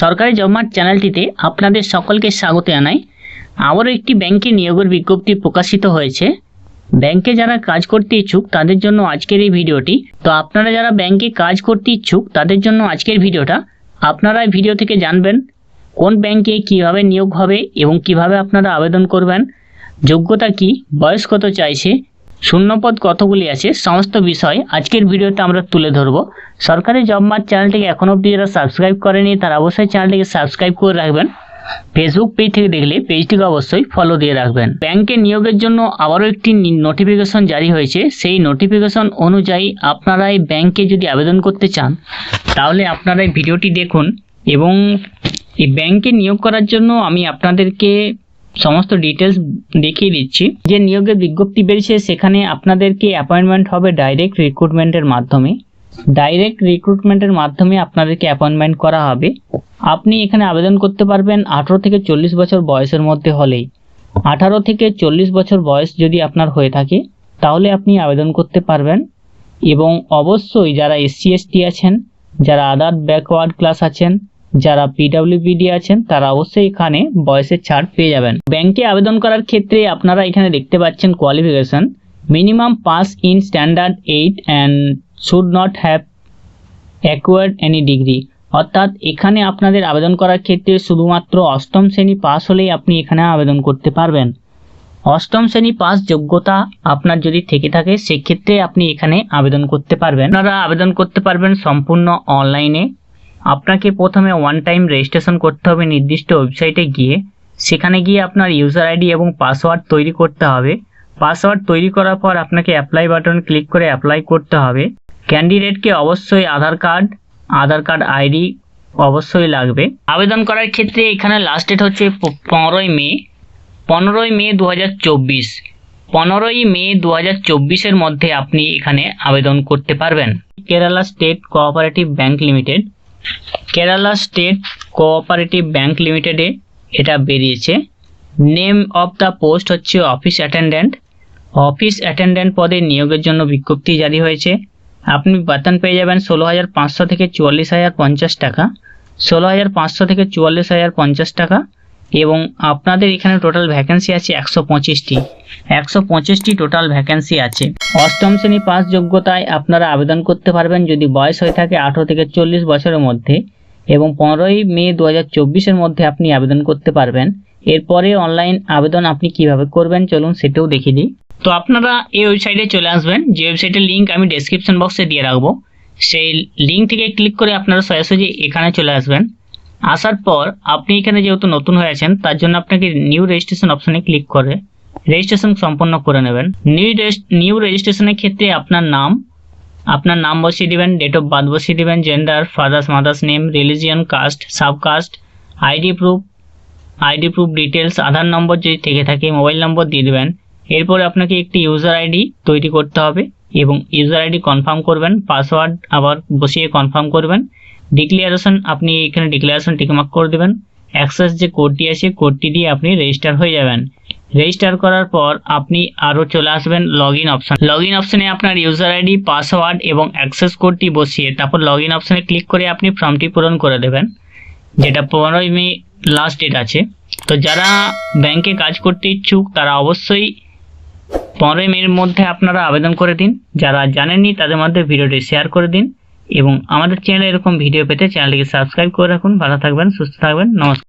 সরকারি জবমার্ট চ্যানেলটিতে আপনাদের সকলকে স্বাগত জানাই। আবারও একটি ব্যাংকে নিয়োগের বিজ্ঞপ্তি প্রকাশিত হয়েছে। ব্যাংকে যারা কাজ করতে ইচ্ছুক তাদের জন্য আজকের এই ভিডিওটি। তো আপনারা যারা ব্যাংকে কাজ করতে ইচ্ছুক তাদের জন্য আজকের ভিডিওটা। আপনারা ভিডিও থেকে জানবেন কোন ব্যাংকে কীভাবে নিয়োগ হবে এবং কীভাবে আপনারা আবেদন করবেন। যোগ্যতা কি? বয়স কত চাইছে? শূন্যপদ কতগুলি আছে, সমস্ত বিষয় আজকের ভিডিওতে আমরা তুলে ধরব। সরকারি জব মার্ট চ্যানেলটিকে এখন অবধি যারা সাবস্ক্রাইব করেনি, তারা অবশ্যই চ্যানেলটিকে সাবস্ক্রাইব করে রাখবেন। ফেসবুক পেজ থেকে দেখলে পেজটিকে অবশ্যই ফলো দিয়ে রাখবেন। ব্যাংকে নিয়োগের জন্য আবারও একটি নোটিফিকেশন জারি হয়েছে। সেই নোটিফিকেশন অনুযায়ী আপনারা এই ব্যাংকে যদি আবেদন করতে চান, তাহলে আপনারা এই ভিডিওটি দেখুন এবং এই ব্যাংকে নিয়োগ করার জন্য আমি আপনাদেরকে সমস্ত ডিটেলস দেখিয়ে দিচ্ছি। যে নিয়োগের বিজ্ঞপ্তি বেরিয়েছে, সেখানে আপনাদেরকে অ্যাপয়েন্টমেন্ট হবে ডাইরেক্ট রিক্রুটমেন্টের মাধ্যমে। ডাইরেক্ট রিক্রুটমেন্টের মাধ্যমে আপনাদেরকে অ্যাপয়েন্টমেন্ট করা হবে। আপনি এখানে আবেদন করতে পারবেন আঠারো থেকে চল্লিশ বছর বয়সের মধ্যে হলেই। আঠারো থেকে চল্লিশ বছর বয়স যদি আপনার হয়ে থাকে, তাহলে আপনি আবেদন করতে পারবেন। এবং অবশ্যই যারা এসসি এসটি আছেন, যারা আদার ব্যাকওয়ার্ড ক্লাস আছেন যারা পিডাব্লিউবিডি আছেন, তারা অবশ্যই এখানে বয়সের ছাড় পেয়ে যাবেন। ব্যাংকে আবেদন করার ক্ষেত্রে আপনারা এখানে দেখতে পাচ্ছেন qualification minimum pass in standard eight and should not have acquired any degree অর্থাৎ এখানে আপনাদের আবেদন করার ক্ষেত্রে শুধুমাত্র অষ্টম শ্রেণি পাস হলেই আপনি এখানে আবেদন করতে পারবেন। অষ্টম শ্রেণি পাস যোগ্যতা আপনার যদি থেকে থাকে, সেক্ষেত্রে আপনি এখানে আবেদন করতে পারবেন। আপনারা আবেদন করতে পারবেন সম্পূর্ণ অনলাইনে আপনাকে প্রথমে ওয়ান টাইম রেজিস্ট্রেশন করতে হবে নির্দিষ্ট ওয়েবসাইটে গিয়ে। সেখানে গিয়ে আপনার ইউজার আইডি এবং পাসওয়ার্ড তৈরি করতে হবে। পাসওয়ার্ড তৈরি করার পর আপনাকে অ্যাপ্লাই বাটন ক্লিক করে অ্যাপ্লাই করতে হবে। ক্যান্ডিডেটকে অবশ্যই Aadhaar card Aadhaar card ID অবশ্যই লাগবে। আবেদন করার ক্ষেত্রে এখানে লাস্ট ডেট হচ্ছে পনেরোই মে। পনেরোই মে দু হাজার চব্বিশ। পনেরোই মে দু হাজার চব্বিশের মধ্যে আপনি এখানে আবেদন করতে পারবেন। Kerala state cooperative bank limited Kerala state cooperative bank লিমিটেডে এটা বেরিয়েছে। নেম অফ দ্য পোস্ট হচ্ছে অফিস অ্যাটেন্ডেন্ট অফিস অ্যাটেন্ডেন্ট পদে নিয়োগের জন্য বিজ্ঞপ্তি জারি হয়েছে। আপনি বেতন পেয়ে যাবেন ষোলো হাজার পাঁচশো থেকে চুয়াল্লিশ হাজার পঞ্চাশ টাকা। ষোলো হাজার পাঁচশো থেকে চুয়াল্লিশ হাজার পঞ্চাশ টাকা। এবং আপনাদের এখানে টোটাল ভ্যাকেন্সি আছে একশো পঁচিশটি। একশো পঁচিশটি টোটাল ভ্যাকেন্সি আছে। অষ্টম শ্রেণি পাস যোগ্যতায় আপনারা আবেদন করতে পারবেন যদি বয়স হয়ে থাকে আঠেরো থেকে চল্লিশ বছরের মধ্যে এবং পনেরোই মে দু হাজার চব্বিশের মধ্যে আপনি আবেদন করতে পারবেন। এরপরে অনলাইন আবেদন আপনি কীভাবে করবেন চলুন সেটাও দেখিয়ে দিই। তো আপনারা এই ওয়েবসাইটে চলে আসবেন। যে ওয়েবসাইটের লিঙ্ক আমি ডেসক্রিপশন বক্সে দিয়ে রাখব। সেই লিঙ্ক থেকে ক্লিক করে আপনারা সরাসরি এখানে চলে আসবেন। আসার পর আপনি এখানে যেহেতু নতুন হয়ে আছেন, তার জন্য আপনাকে নিউ রেজিস্ট্রেশন অপশনে ক্লিক করে রেজিস্ট্রেশন সম্পন্ন করে নেবেন। নিউ নিউ রেজিস্ট্রেশনের ক্ষেত্রে আপনার নাম আপনার নাম বসিয়ে দেবেন ডেট অফ বার্থ বসিয়ে দেবেন gender fathers mothers name religion caste subcaste ID proof ID proof details Aadhaar নম্বর যদি থেকে থাকে মোবাইল নম্বর দিয়ে দেবেন। এরপরে আপনাকে একটি ইউজার আইডি তৈরি করতে হবে এবং ইউজার আইডি কনফার্ম করবেন পাসওয়ার্ড আবার বসিয়ে কনফার্ম করবেন। ডিক্লারেশন আপনি এখানে ডিক্লারেশন টিকমার্ক করে দেবেন। অ্যাক্সেস যে কোডটি আছে কোডটি দিয়ে আপনি রেজিস্টার হয়ে যাবেন। রেজিস্টার করার পর আপনি আরও চলে আসবেন log in option log in অপশনে আপনার ইউজার আইডি পাসওয়ার্ড এবং অ্যাক্সেস কোডটি বসিয়ে তারপর লগ ইন অপশনে ক্লিক করে আপনি ফর্মটি পূরণ করে দেবেন। যেটা পনেরোই মে লাস্ট ডেট আছে। তো যারা ব্যাংকে কাজ করতে ইচ্ছুক, তারা অবশ্যই পনেরোই মের মধ্যে আপনারা আবেদন করে দিন। যারা জানেননি, তাদের মধ্যে ভিডিওটি শেয়ার করে দিন। এবং আমাদের চ্যানেলে এরকম ভিডিও পেতে চ্যানেলটিকে সাবস্ক্রাইব করে রাখুন। ভালো থাকবেন, সুস্থ থাকবেন। নমস্কার।